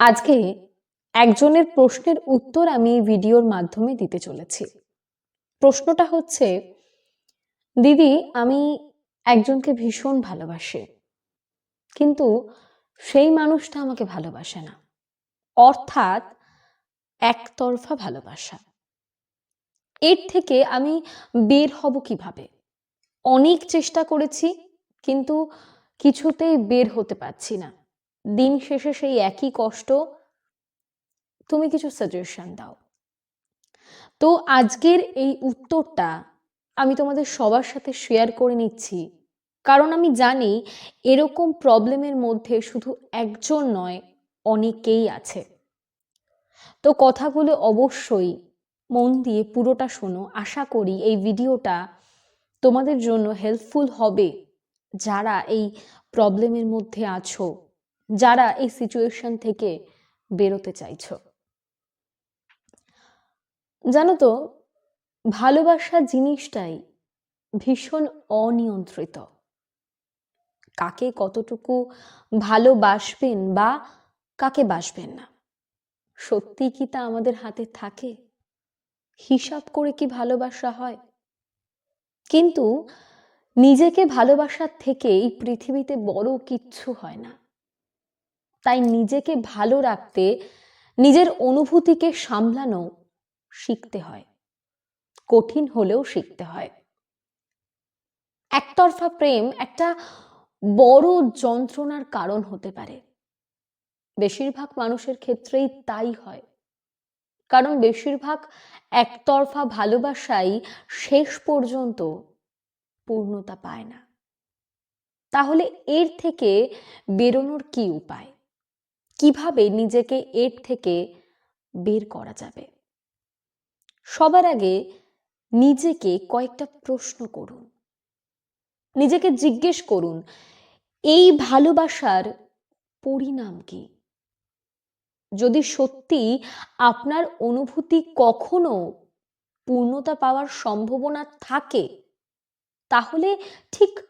আজকে একজনের প্রশ্নের উত্তর আমি ভিডিওর মাধ্যমে দিতে চলেছি। প্রশ্নটা হচ্ছে, দিদি, আমি একজনকে ভীষণ ভালোবাসি, কিন্তু সেই মানুষটা আমাকে ভালোবাসে না। অর্থাৎ একতরফা ভালোবাসা। এর থেকে আমি বের হব কীভাবে? অনেক চেষ্টা করেছি, কিন্তু কিছুতেই বের হতে পারছি না। দিন শেষে সেই একই কষ্ট তুমি কিছু সাজেশন দাও। তো আজকের এই উত্তরটা আমি তোমাদের সবার সাথে শেয়ার করে নিচ্ছি। কারণ আমি জানি এরকম প্রবলেমের মধ্যে শুধু একজন নয়, অনেকেই আছে। তো কথাগুলো অবশ্যই মন দিয়ে পুরোটা শোনো। আশা করি এই ভিডিওটা তোমাদের জন্য হেল্পফুল হবে যারা এই প্রবলেমের মধ্যে আছো। যারা এই সিচুয়েশন থেকে বেরোতে চাইছ। জানো তো ভালোবাসা জিনিসটাই ভীষণ অনিয়ন্ত্রিত। কাকে কতটুকু ভালোবাসবেন বা কাকে বাসবেন না? সত্যি কি তা আমাদের হাতে থাকে? হিসাব করে কি ভালোবাসা হয়? কিন্তু নিজেকে ভালোবাসার থেকে এই পৃথিবীতে বড় কিচ্ছু হয় না। তাই নিজেকে ভালো রাখতে, নিজের অনুভূতিকে সামলানো শিখতে হয়। কঠিন হলেও শিখতে হয়। একতরফা প্রেম একটা বড় যন্ত্রণার কারণ হতে পারে। বেশিরভাগ মানুষের ক্ষেত্রেই তাই হয়। কারণ বেশিরভাগ একতরফা ভালোবাসাই শেষ পর্যন্ত পূর্ণতা পায় না। তাহলে এর থেকে বেরোনোর কি উপায়? কীভাবে নিজেকে এর থেকে বের করা যাবে? সবার আগে নিজেকে কয়েকটা প্রশ্ন করুন। নিজেকে জিজ্ঞেস করুন, এই ভালোবাসার পরিণাম কি? যদি সত্যি আপনার অনুভূতি কখনো পূর্ণতা পাওয়ার সম্ভাবনা থাকে, তাহলে ঠিক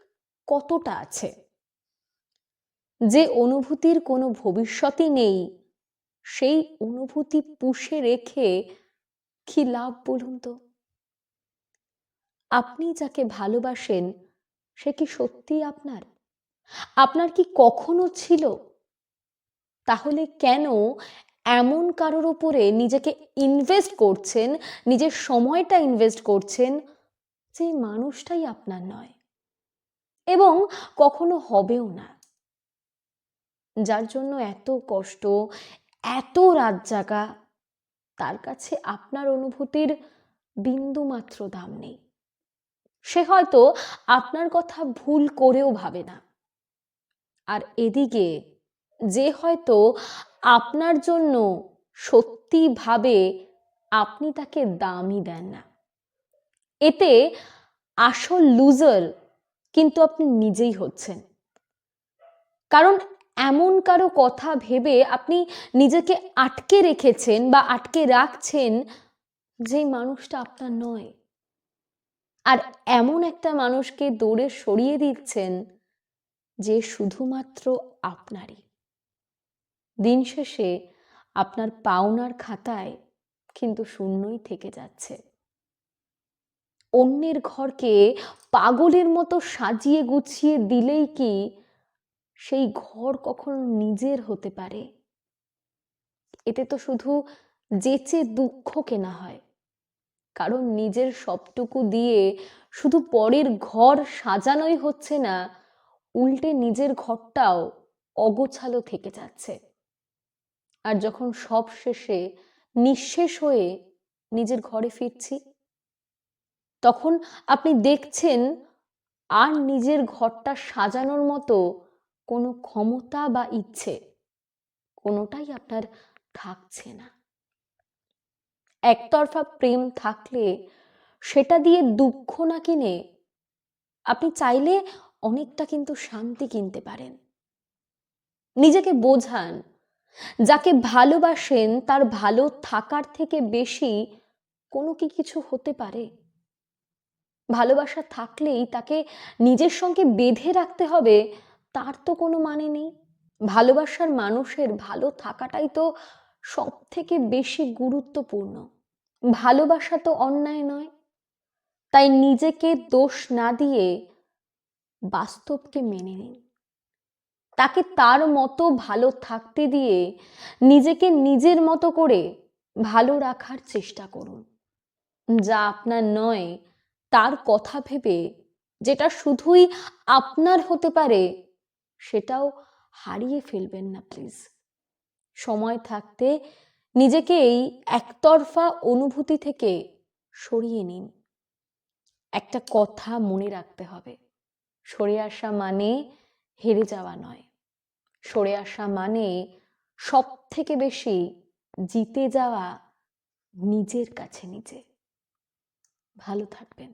কতটা আছে? যে অনুভূতির কোনো ভবিষ্যতই নেই, সেই অনুভূতি পুষে রেখে কি লাভ বলুন তো? আপনি যাকে ভালোবাসেন, সে কি সত্যিই আপনার? আপনার কি কখনো ছিল? তাহলে কেন এমন কারোর ওপরে নিজেকে ইনভেস্ট করছেন, নিজের সময়টা ইনভেস্ট করছেন, যে মানুষটাই আপনার নয়? এবং কখনো হবেও না। যার জন্য এত কষ্ট, এত রাত জাগা, তার কাছে আপনার অনুভূতির বিন্দু মাত্র দাম নেই। সে হয়তো আপনার কথা ভুল করেও ভাবে না। আর এদিকে যে হয়তো আপনার জন্য সত্যি ভাবে আপনি তাকে দামই দেন না। এতে আসল লুজার কিন্তু আপনি নিজেই হচ্ছেন। কারণ এমন কারও কথা ভেবে আপনি নিজেকে আটকে রেখেছেন বা আটকে রাখছেন যে মানুষটা আপনার নয়। আর এমন একটা মানুষকে দৌড়ে সরিয়ে দিচ্ছেন যে শুধুমাত্র আপনারই। দিন শেষে আপনার পাওনার খাতায় কিন্তু শূন্যই থেকে যাচ্ছে। অন্যের ঘরকে পাগলের মতো সাজিয়ে গুছিয়ে দিলেই কি সেই ঘর কখনো নিজের হতে পারে। এতে তো শুধু যেচে দুঃখ কেনা হয়। কারণ নিজের সবটুকু দিয়ে শুধু পরের ঘর সাজানোই হচ্ছে না, উল্টে নিজের ঘরটাও অগোছালো থেকে যাচ্ছে। আর যখন সব শেষে নিঃশেষ হয়ে নিজের ঘরে ফিরছি, তখন আপনি দেখছেন আর নিজের ঘরটা সাজানোর মতো কোনো ক্ষমতা বা ইচ্ছে কোনোটাই আপনার থাকছে না। একতরফা প্রেম থাকলে সেটা দিয়ে দুঃখ না কিনে আপনি চাইলে অনেকটা কিন্তু শান্তি কিনতে পারেন। নিজেকে বোঝান, যাকে ভালোবাসেন তার ভালো থাকার থেকে বেশি কোনো কি কিছু হতে পারে? ভালোবাসা থাকলেই তাকে নিজের সঙ্গে বেঁধে রাখতে হবে তার তো কোনো মানে নেই। ভালোবাসার মানুষের ভালো থাকাটাই তো সব থেকে বেশি গুরুত্বপূর্ণ। ভালোবাসা তো অন্যায় নয়। তাই নিজেকে দোষ না দিয়ে বাস্তবকে মেনে নিন। তাকে তার মতো ভালো থাকতে দিয়ে নিজেকে নিজের মতো করে ভালো রাখার চেষ্টা করুন। যা আপনার নয়, তার কথা ভেবে, যেটা শুধুই আপনার হতে পারে সেটাও হারিয়ে ফেলবেন না প্লিজ সময় থাকতে নিজেকে এই একতরফা অনুভূতি থেকে সরিয়ে নিন। একটা কথা মনে রাখতে হবে। সরে আসা মানে হেরে যাওয়া নয়। সরে আসা মানে সব থেকে বেশি জিতে যাওয়া নিজের কাছে নিজে। ভালো থাকবেন।